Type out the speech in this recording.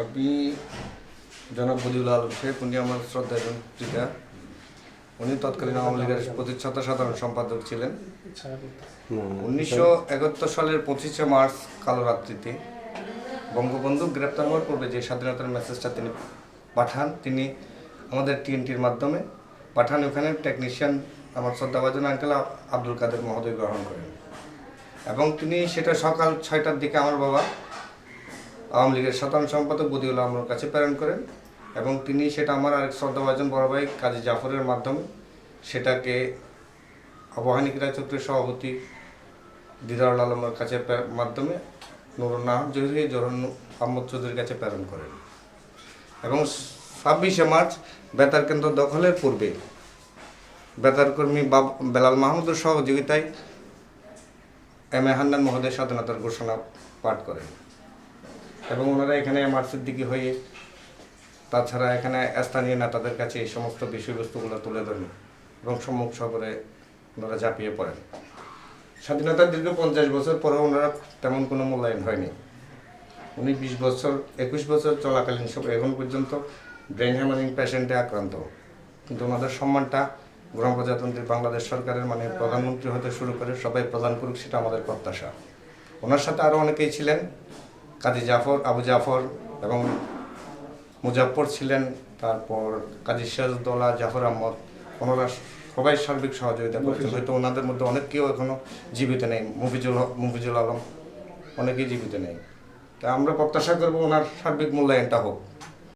আমি জনাব বদিউল শেখ উনি আমার শ্রদ্ধা এবং পিতা। উনি তৎকালীন আওয়ামী লীগের প্রতিষ্ঠাতা, সাধারণ সম্পাদক ছিলেন। উনিশশো একাত্তর সালের পঁচিশে মার্চ কালো রাত্রিতে বঙ্গবন্ধু গ্রেপ্তার হওয়ার পূর্বে যে স্বাধীনতার মেসেজটা তিনি পাঠান, তিনি আমাদের টিএনটির মাধ্যমে পাঠান। ওখানে টেকনিশিয়ান আমার শ্রদ্ধাভাজন আঙ্কেল আব্দুল কাদের মহোদয় গ্রহণ করেন। এবং তিনি সেটা সকাল ছয়টার দিকে আমার বাবা আওয়ামী লীগের সাধারণ সম্পাদক বদিউল আলমের কাছে প্রেরণ করেন এবং তিনি সেটা আমার আরেক শ্রদ্ধাভাজন বড় ভাই কাজী জাফরের মাধ্যমে সেটাকে আবহানিক রায়চক্রের সভাপতি দিদারুল আলমের কাছে মাধ্যমে নুরুল নাহাব চৌধুরী জহরুল আহমদ চৌধুরীর কাছে প্রেরণ করেন। এবং ছাব্বিশে মার্চ বেতার কেন্দ্র দখলের পূর্বে বেতার কর্মী বাব বেলাল মাহমুদের সহযোগিতায় এম এ হান্নান মহোদয় স্বাধীনতার ঘোষণা পাঠ করেন। এবং ওনারা এখানে মার্চের দিকে হয়ে তাছাড়া এখানে স্থানীয় নেতাদের কাছে এই সমস্ত বিষয়বস্তুগুলো তুলে ধরেন এবং সম্মুখ সফরে ওনারা ঝাঁপিয়ে পড়েন। স্বাধীনতার দীর্ঘ পঞ্চাশ বছর পরেও ওনারা তেমন কোনো মূল্যায়ন হয়নি। উনি বিশ বছর, একুশ বছর চলাকালীন সব এখন পর্যন্ত ব্রেন হ্যামারিং পেশেন্টে আক্রান্ত। কিন্তু ওনাদের সম্মানটা গণপ্রজাতন্ত্রী বাংলাদেশ সরকারের মানে প্রধানমন্ত্রী হতে শুরু করে সবাই প্রদান করুক সেটা আমাদের প্রত্যাশা। ওনার সাথে আরও অনেকেই ছিলেন। কাজী জাফর আবু জাফর এবং মুজাফর ছিলেন তারপর কাজী সিরাজউদ্দৌলা জাফর আহমদ ওনারা সবাই সার্বিক সহযোগিতা করছেন হয়তো ওনাদের মধ্যে অনেক এখনও এখনও জীবিত নেই মুফিজুল মুফিজুল আলম অনেকেই জীবিত নেই। তা আমরা প্রত্যাশা করব ওনার সার্বিক মূল্যায়নটা হোক।